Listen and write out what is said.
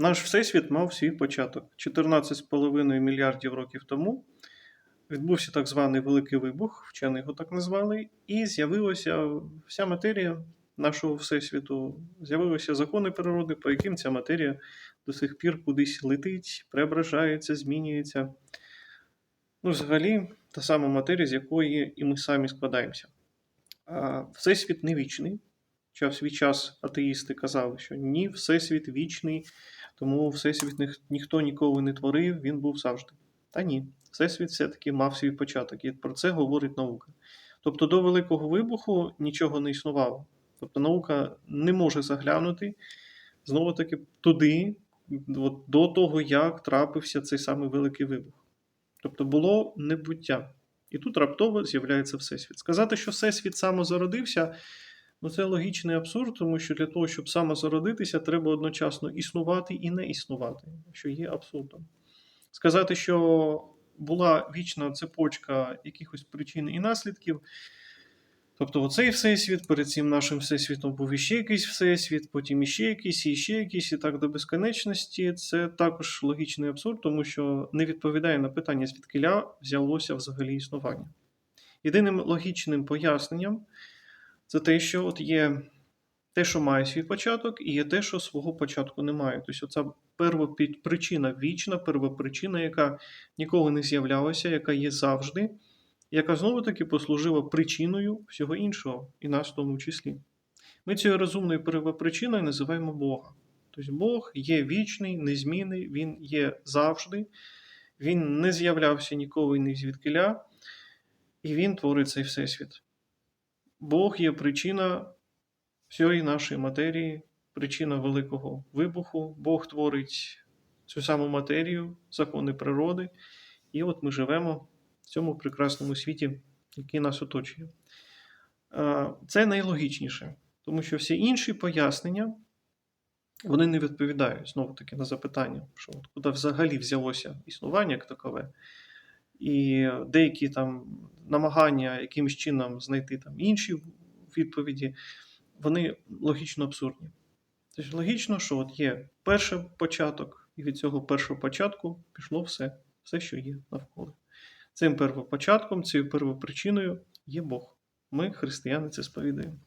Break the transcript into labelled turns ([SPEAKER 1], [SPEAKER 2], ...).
[SPEAKER 1] Наш Всесвіт мав свій початок. 14,5 мільярдів років тому відбувся так званий Великий Вибух, вчені його так назвали, і з'явилася вся матерія нашого Всесвіту, з'явилися закони природи, по яким ця матерія до сих пір кудись летить, преображається, змінюється. Ну, взагалі, та сама матерія, з якої і ми самі складаємося. Всесвіт не вічний. Хоча в свій час атеїсти казали, що ні, Всесвіт вічний, тому Всесвіт ніх- ніхто ніколи не творив, він був завжди. Та ні, Всесвіт все-таки мав свій початок, і про це говорить наука. Тобто до Великого вибуху нічого не існувало. Тобто наука не може заглянути знову таки туди, от, до того, як трапився цей самий Великий вибух. Тобто було небуття. І тут раптово з'являється Всесвіт. Сказати, що Всесвіт самозародився, ну це логічний абсурд, тому що для того, щоб самозародитися, треба одночасно існувати і не існувати, що є абсурдом. Сказати, що була вічна цепочка якихось причин і наслідків. Тобто, оцей всесвіт, перед цим нашим всесвітом був іще якийсь всесвіт, потім іще якийсь, і ще якийсь, і так до безконечності. Це також логічний абсурд, тому що не відповідає на питання, звідкиля взялося взагалі існування. Єдиним логічним поясненням це те, що от є те, що має свій початок, і є те, що свого початку немає. Тобто, оця первопричина вічна, первопричина, яка ніколи не з'являлася, яка є завжди, яка знову таки послужила причиною всього іншого, і нас в тому числі. Ми цією розумною первопричиною називаємо Бога. Тобто Бог є вічний, незмінний, Він є завжди, Він не з'являвся ніколи ні звідкиля, і Він творить цей всесвіт. Бог є причина всієї нашої матерії, причина великого вибуху. Бог творить цю саму матерію, закони природи, і от ми живемо в цьому прекрасному світі, який нас оточує. Це найлогічніше, тому що всі інші пояснення вони не відповідають знову таки на запитання, що от куди взагалі взялося існування як такове. І деякі там намагання якимось чином знайти там інші відповіді, вони логічно абсурдні. Тобто логічно, що от є перший початок, і від цього першого початку пішло все, все, що є навколо. Цим первопочатком, цією первопричиною є Бог. Ми, християни, це сповідаємо.